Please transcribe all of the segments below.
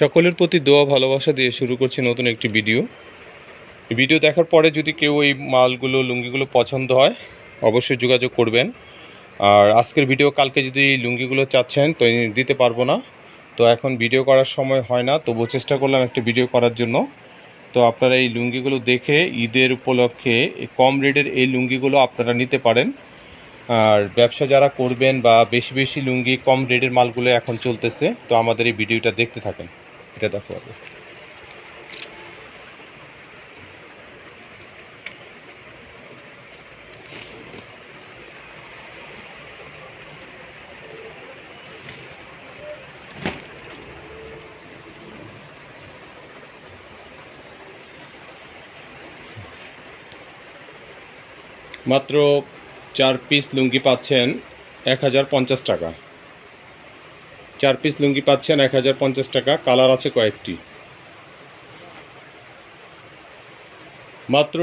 সকলের প্রতি দোয়া, ভালোবাসা দিয়ে শুরু করছি নতুন একটি ভিডিও। ভিডিও দেখার পরে যদি কেউ এই মালগুলো, লুঙ্গিগুলো পছন্দ হয়, অবশ্যই যোগাযোগ করবেন। আর আজকের ভিডিও, কালকে যদি লুঙ্গিগুলো চাচ্ছেন, তো দিতে পারব না। তো এখন ভিডিও করার সময় হয় না, তবুও চেষ্টা করলাম একটা ভিডিও করার জন্য। তো আপনারা এই লুঙ্গিগুলো দেখে ঈদের উপলক্ষে কম রেটের এই লুঙ্গিগুলো আপনারা নিতে পারেন। আর ব্যবসা যারা করবেন বা বেশি বেশি লুঙ্গি, কম রেটের মালগুলো এখন চলতেছে, তো আমাদের এই ভিডিওটা দেখতে থাকেন। এটা দেখো আগে। মাত্র চার পিস লুঙ্গি পাচ্ছেন এক হাজার পঞ্চাশ টাকা চার পিস লুঙ্গি পাচ্ছেন এক হাজার পঞ্চাশ টাকা কালার আছে কয়েকটি। মাত্র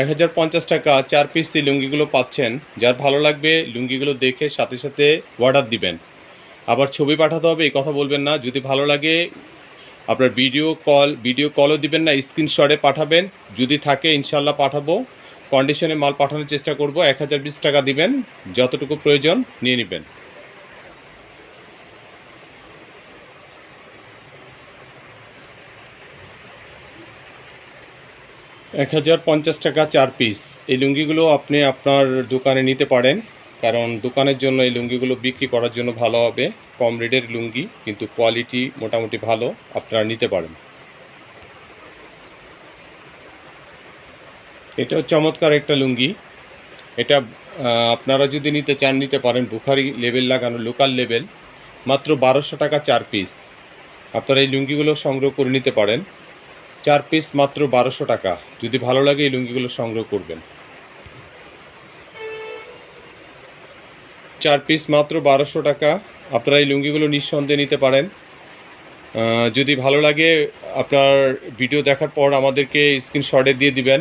এক হাজার পঞ্চাশ টাকা চার পিস এই লুঙ্গিগুলো পাচ্ছেন। যার ভালো লাগবে, লুঙ্গিগুলো দেখে সাথে সাথে অর্ডার দিবেন। আবার ছবি পাঠাতে হবে, এই কথা বলবেন না। যদি ভালো লাগে, আপনার ভিডিও কল ভিডিও কলও দিবেন না স্ক্রিনশটে পাঠাবেন। যদি থাকে ইনশাল্লাহ পাঠাবো। কন্ডিশনে মাল পাঠানোর চেষ্টা করব, এক হাজার বিশ টাকা দিবেন, যতটুকু প্রয়োজন নিয়ে নেবেন। এক হাজার পঞ্চাশ টাকা চার পিস এই লুঙ্গিগুলো আপনি আপনার দোকানে নিতে পারেন, কারণ দোকানের জন্য এই লুঙ্গিগুলো বিক্রি করার জন্য ভালো হবে। কম রেটের লুঙ্গি, কিন্তু কোয়ালিটি মোটামুটি ভালো, আপনারা নিতে পারেন। এটাও চমৎকার একটা লুঙ্গি। এটা আপনারা যদি নিতে চান, নিতে পারেন বুখারি লেবেল লাগানো, লোকাল লেবেল। মাত্র বারোশো টাকা চার পিস আপনারা এই লুঙ্গিগুলো সংগ্রহ করে নিতে পারেন। চার পিস মাত্র বারোশো টাকা। যদি ভালো লাগে এই লুঙ্গিগুলো সংগ্রহ করবেন। চার পিস মাত্র বারোশো টাকা। আপনারা এই লুঙ্গিগুলো নিঃসন্দেহে নিতে পারেন। যদি ভালো লাগে আপনার ভিডিও দেখার পর আমাদেরকে স্ক্রিনশটে দিয়ে দিবেন।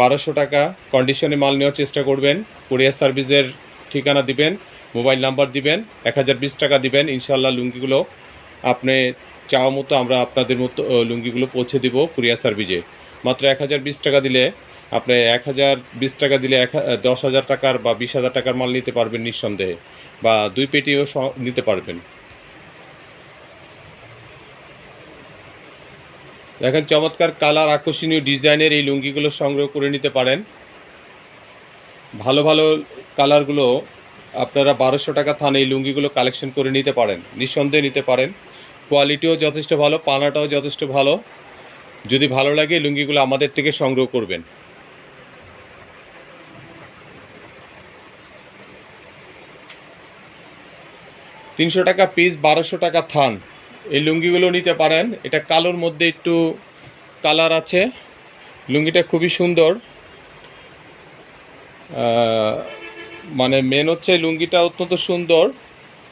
বারোশো টাকা কন্ডিশনে মাল নেওয়ার চেষ্টা করবেন। কোরিয়ার সার্ভিসের ঠিকানা দিবেন, মোবাইল নাম্বার দিবেন, এক হাজার বিশ টাকা দিবেন। ইনশাল্লাহ লুঙ্গিগুলো আপনি চাওয়া মতো আমরা আপনাদের মতো লুঙ্গিগুলো পৌঁছে দিব কুরিয়ার সার্ভিসে। মাত্র এক হাজার বিশ টাকা দিলে আপনি এক হাজার বিশ টাকা দিলে এক দশ হাজার টাকার বা বিশ হাজার টাকার মাল নিতে পারবেন নিঃসন্দেহে, বা দুই পেটিও নিতে পারবেন। দেখেন, চমৎকার কালার আকর্ষণীয় ডিজাইনের এই লুঙ্গিগুলো সংগ্রহ করে নিতে পারেন। ভালো ভালো কালারগুলো আপনারা বারোশো টাকা থানে এই লুঙ্গিগুলো কালেকশন করে নিতে পারেন, নিঃসন্দেহে নিতে পারেন। কোয়ালিটিও যথেষ্ট ভালো, পানাটাও যথেষ্ট ভালো। যদি ভালো লাগে, লুঙ্গিগুলো আমাদের থেকে সংগ্রহ করবেন। তিনশো টাকা পিস বারোশো টাকা থান। এই লুঙ্গিগুলো নিতে পারেন। এটা কালোর মধ্যে একটু কালার আছে। লুঙ্গিটা খুবই সুন্দর। মানে মেন হচ্ছে লুঙ্গিটা অত্যন্ত সুন্দর।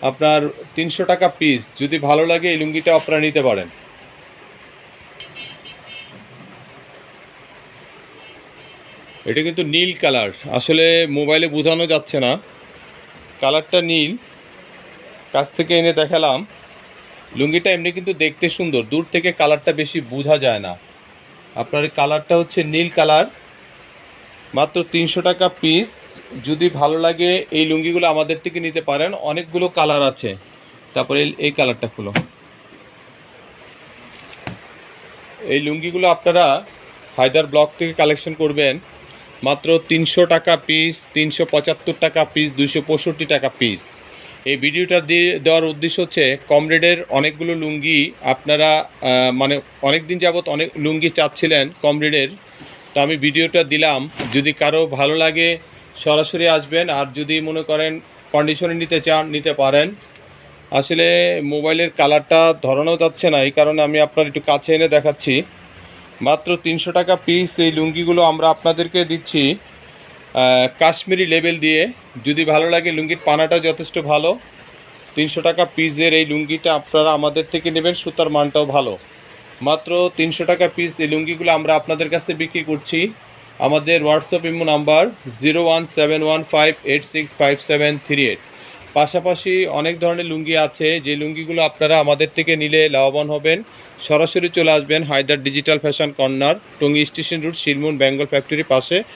আপনার তিনশো টাকা পিস যদি ভালো লাগে এই লুঙ্গিটা আপনারা নিতে পারেন। এটা কিন্তু নীল কালার, আসলে মোবাইলে বোঝানো যাচ্ছে না। কালারটা নীল। কাছ থেকে এনে দেখালাম। লুঙ্গিটা এমনি কিন্তু দেখতে সুন্দর, দূর থেকে কালারটা বেশি বোঝা যায় না। আপনার কালারটা হচ্ছে নীল কালার। মাত্র তিনশো টাকা পিস যদি ভালো লাগে এই লুঙ্গিগুলো আমাদের থেকে নিতে পারেন। অনেকগুলো কালার আছে। তারপরে এই- কালারটা খুলো। এই লুঙ্গিগুলো আপনারা হায়দার ব্লক থেকে কালেকশন করবেন। মাত্র তিনশো টাকা পিস তিনশো পঁচাত্তর টাকা পিস দুশো পঁয়ষট্টি টাকা পিস এই ভিডিওটা দিয়ে দেওয়ার উদ্দেশ্য হচ্ছে, কম রেটের অনেকগুলো লুঙ্গি আপনারা মানে অনেক দিন যাবত অনেক লুঙ্গি চাচ্ছিলেন কম রেটের। তো আমি ভিডিওটা দিলাম। যদি কারও ভালো লাগে, সরাসরি আসবেন। আর যদি মনে করেন কন্ডিশনে নিতে চান, নিতে পারেন। আসলে মোবাইলের কালারটা ধরানো যাচ্ছে না, এই কারণে আমি আপনার একটু কাছে এনে দেখাচ্ছি। মাত্র তিনশো টাকা পিস এই লুঙ্গিগুলো আমরা আপনাদেরকে দিচ্ছি কাশ্মীরি লেবেল দিয়ে। যদি ভালো লাগে লুঙ্গির পানাটা যথেষ্ট ভালো। তিনশো টাকা পিসের এই লুঙ্গিটা আপনারা আমাদের থেকে নেবেন, সুতার মানটাও ভালো। মাত্র তিনশো টাকা পিস এই লুঙ্গিগুলো আমরা আপনাদের কাছে বিক্রি করছি। আমাদের WhatsApp imo number zero one seven one five eight six five seven three eight পাশাপাশি অনেক ধরনের লুঙ্গি আছে, যে লুঙ্গিগুলো আপনারা আমাদের থেকে নিলে লাভবান হবেন। সরাসরি চলে আসবেন Haider digital fashion corner Tongi station route Shilmun Bengal ফ্যাক্টরির পাশে।